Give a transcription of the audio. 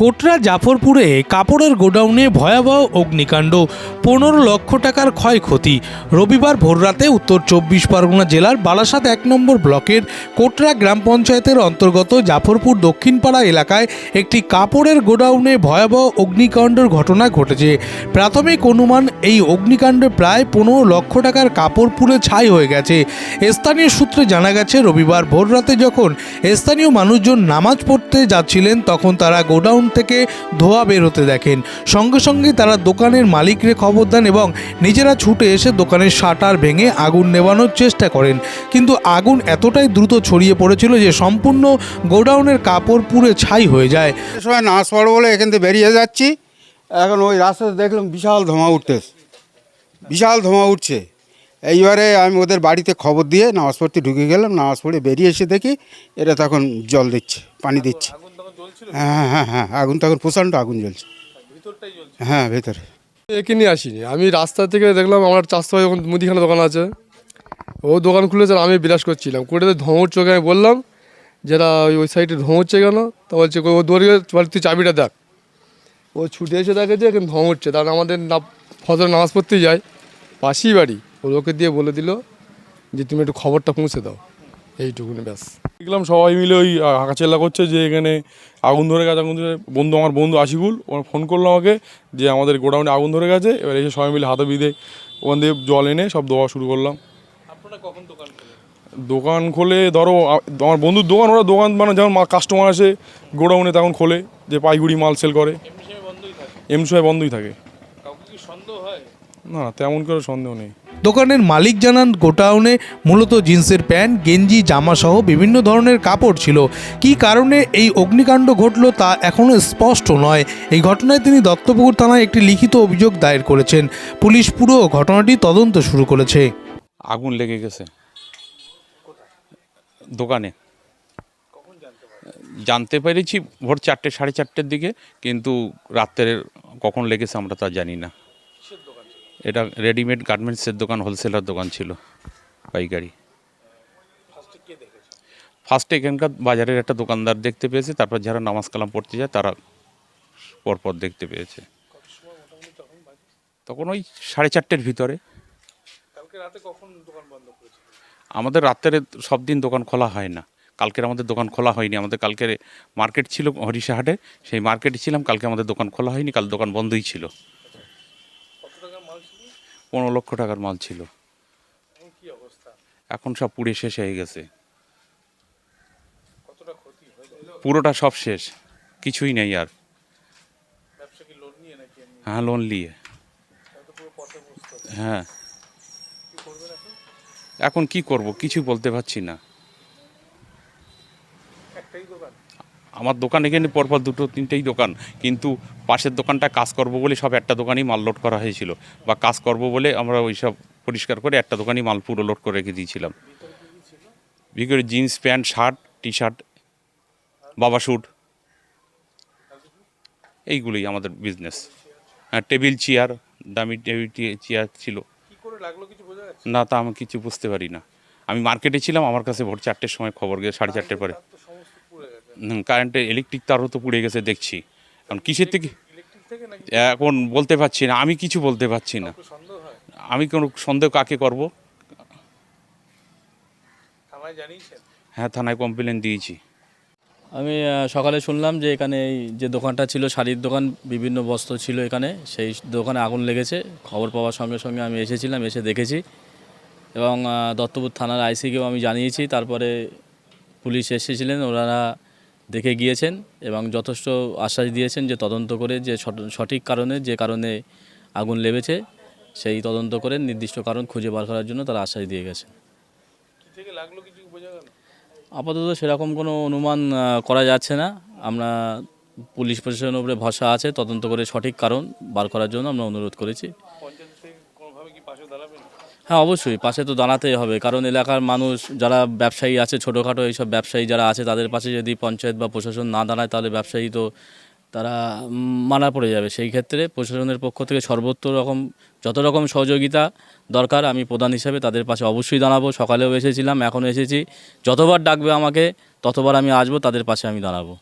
কোটরা জাফরপুরে কাপড়ের গোডাউনে ভয়াবহ অগ্নিকাণ্ড, পনেরো লক্ষ টাকার ক্ষয়ক্ষতি। রবিবার ভোররাতে উত্তর চব্বিশ পরগনা জেলার বালাসাত এক নম্বর ব্লকের কোটরা গ্রাম পঞ্চায়েতের অন্তর্গত জাফরপুর দক্ষিণপাড়া এলাকায় একটি কাপড়ের গোডাউনে ভয়াবহ অগ্নিকাণ্ডের ঘটনা ঘটেছে। প্রাথমিক অনুমান, এই অগ্নিকাণ্ডে প্রায় পনেরো লক্ষ টাকার কাপড় পুড়ে ছাই হয়ে গেছে। স্থানীয় সূত্রে জানা গেছে, রবিবার ভোররাতে যখন স্থানীয় মানুষজন নামাজ পড়তে যাচ্ছিলেন, তখন তারা গোডাউন থেকে ধোয়া বেরোতে দেখেন। সঙ্গে সঙ্গে তারা দোকানের মালিকরে খবর দেন এবং নিজেরা ছুটে এসে দোকানের শাটার ভেঙে আগুন নেভানোর চেষ্টা করেন। কিন্তু আগুন এতটাই দ্রুত ছড়িয়ে পড়েছিল যে সম্পূর্ণ গোডাউনের কাপড় পুড়ে ছাই হয়ে যায়। সে সময় নাচ পড়ো বলে এখান থেকে বেরিয়ে যাচ্ছি। এখন ওই রাস্তাতে দেখলাম বিশাল ধোঁয়া উঠতেছে। বিশাল ধোঁয়া উঠছে। এইবারে আমি ওদের বাড়িতে খবর দিয়ে নামাজ পড়তে ঢুকে গেলাম। নামাজ পড়ে বেরিয়ে এসে দেখি, এরা তখন জল দিচ্ছে, পানি দিচ্ছে। হ্যাঁ হ্যাঁ হ্যাঁ আগুন তখন প্রচণ্ড আগুন জ্বলছে। হ্যাঁ ভেতরে। একে নিয়ে আসিনি? আমি রাস্তা থেকে দেখলাম আমার চাষতে ভাই যখন মুদিখানা দোকান আছে। ও দোকান খুলেছে আমি বিলাস করছিলাম। করে ধোঁয়ার চোখে আমি বললাম যেটা ওই ওই সাইডে ধোঁয়া হচ্ছে কেন? তা বলছে ও দৌড়ে বলে, তুই চাবিটা দেখ। ও ছুটে এসে দেখে যে এখানে ধোঁয়া হচ্ছে। তার আমাদের না ফজর নামাজ পড়তে যাই পাশেই বাড়ি। ও লোকে দিয়ে বলে দিল যে তুমি একটু খবরটা পৌঁছে দাও। এইটুকুনি ব্যাস। দেখলাম সবাই মিলে ওই হাঁকাচেল্লা করছে যে এখানে আগুন ধরে গেছে আগুন ধরে বন্ধু আমার বন্ধু আশিকুল ও ফোন করল আমাকে যে আমাদের গোডাউনে আগুন ধরে গেছে। এবার এসে সবাই মিলে হাতে বিঁধে ওখান দিয়ে জল এনে সব দেওয়া শুরু করলাম। দোকান খোলে ধরো আমার বন্ধুর দোকান ওরা দোকান মানে যেমন কাস্টমার আসে গোডাউনে তখন খোলে যে পাইগুড়ি মাল সেল করে। এমনি সময় বন্ধই থাকে? না না তেমন করে সন্দেহ নেই। দোকানের মালিক জানান, গোডাউনে মূলত জিন্সের প্যান্ট, গেঞ্জি জামা সহ বিভিন্ন ধরনের কাপড় ছিল। কী কারণে এই অগ্নিকাণ্ড ঘটল তা এখনও স্পষ্ট নয়। এই ঘটনায় তিনি দত্তপুকুর থানায় একটি লিখিত অভিযোগ দায়ের করেছেন। পুলিশ পুরো ঘটনাটি তদন্ত শুরু করেছে। আগুন লেগে গেছে। দোকানে। জানতে পেরেছি ভোর চারটে, সাড়ে চারটের দিকে, কিন্তু রাত্রের কখন লেগেছে আমরা তা জানি না। এটা রেডিমেড গার্মেন্টসের দোকান হোলসেলার দোকান ছিল, পাইকারি। ফার্স্টে এখানকার বাজারের একটা দোকানদার দেখতে পেয়েছে, তারপর যারা নামাজ কালাম পড়তে যায়, তারা পরপর দেখতে পেয়েছে। তখন ওই সাড়ে চারটের ভিতরে। আমাদের রাত্রে সব দিন দোকান খোলা হয় না। কালকের আমাদের দোকান খোলা হয়নি। আমাদের কালকের মার্কেট ছিল হরিশাহাটে সেই মার্কেটে ছিলাম, কালকে আমাদের দোকান খোলা হয়নি, কাল দোকান বন্ধই ছিল। পনেরো লক্ষ টাকার মাল ছিল। এখন সব পুড়ে শেষ হয়ে গেছে। পুরোটা সব শেষ। কিছুই নেই আর। হ্যাঁ লোন নিয়ে। হ্যাঁ। এখন? কি করব? কিছু বলতে পারছি না। আমার দোকান এখানে পরপর দুটো তিনটেই দোকান কিন্তু পাশের দোকানটা কাজ করব বলে সব একটা দোকানই মাল লোড করা হয়েছিল বা কাজ করব বলে আমরা ওই সব পরিষ্কার করে একটা দোকানই মাল পুরো লোড করে রেখে দিয়েছিলাম। ভিতরে jeans pant shirt T shirt বাবা স্যুট এইগুলোই আমাদের বিজনেস হ্যাঁ টেবিল চেয়ার দামি টেবিল চেয়ার ছিল। না তা আমি কিছু বুঝতে পারি না। আমি মার্কেটে ছিলাম আমার কাছে ভোর চারটের সময় খবর গেছে সাড়ে চারটের পরে। কারেন্টে ইলেকট্রিক তারও তো পুড়ে গেছে দেখছি। এখন কিসের থেকে এখন বলতে পারছি না আমি কিছু বলতে পারছি না। আমি কোনো সন্দেহ কাকে করব? হ্যাঁ থানায় কমপ্লেন দিয়েছি। আমি সকালে শুনলাম যে এখানে এই যে দোকানটা ছিল শাড়ির দোকান বিভিন্ন বস্ত্র ছিল এখানে। সেই দোকানে আগুন লেগেছে। খবর পাওয়ার সঙ্গে সঙ্গে আমি এসেছিলাম এসে দেখেছি। এবং দত্তপুর থানার আইসিকেও আমি জানিয়েছি। তারপরে পুলিশ এসেছিলেন ওনারা দেখে গিয়েছেন এবং যথেষ্ট আশ্বাস দিয়েছেন যে তদন্ত করে যে সঠিক কারণে যে কারণে আগুন লেগেছে সেই তদন্ত করে নির্দিষ্ট কারণ খুঁজে বার করার জন্য তারা আশ্বাস দিয়ে গেছে আপাতত সেরকম কোনো অনুমান করা যাচ্ছে না। আমরা পুলিশ প্রশাসনের উপরে ভরসা আছে তদন্ত করে সঠিক কারণ বার করার জন্য আমরা অনুরোধ করেছি। হ্যাঁ অবশ্যই। পাশে তো দাঁড়াতেই হবে। কারণ এলাকার মানুষ যারা ব্যবসায়ী আছে, ছোটোখাটো এইসব ব্যবসায়ী যারা আছে, তাদের পাশে যদি পঞ্চায়েত বা প্রশাসন না দাঁড়ায়, তাহলে ব্যবসায়ী তো তারা মানা পড়ে যাবে। সেই ক্ষেত্রে প্রশাসনের পক্ষ থেকে সর্বত্র রকম যত রকম সহযোগিতা দরকার, আমি প্রধান হিসেবে তাদের পাশে অবশ্যই দাঁড়াবো। সকালেও এসেছিলাম, এখনও এসেছি। যতবার ডাকবে আমাকে, ততবার আমি আসব, তাদের পাশে আমি দাঁড়াবো।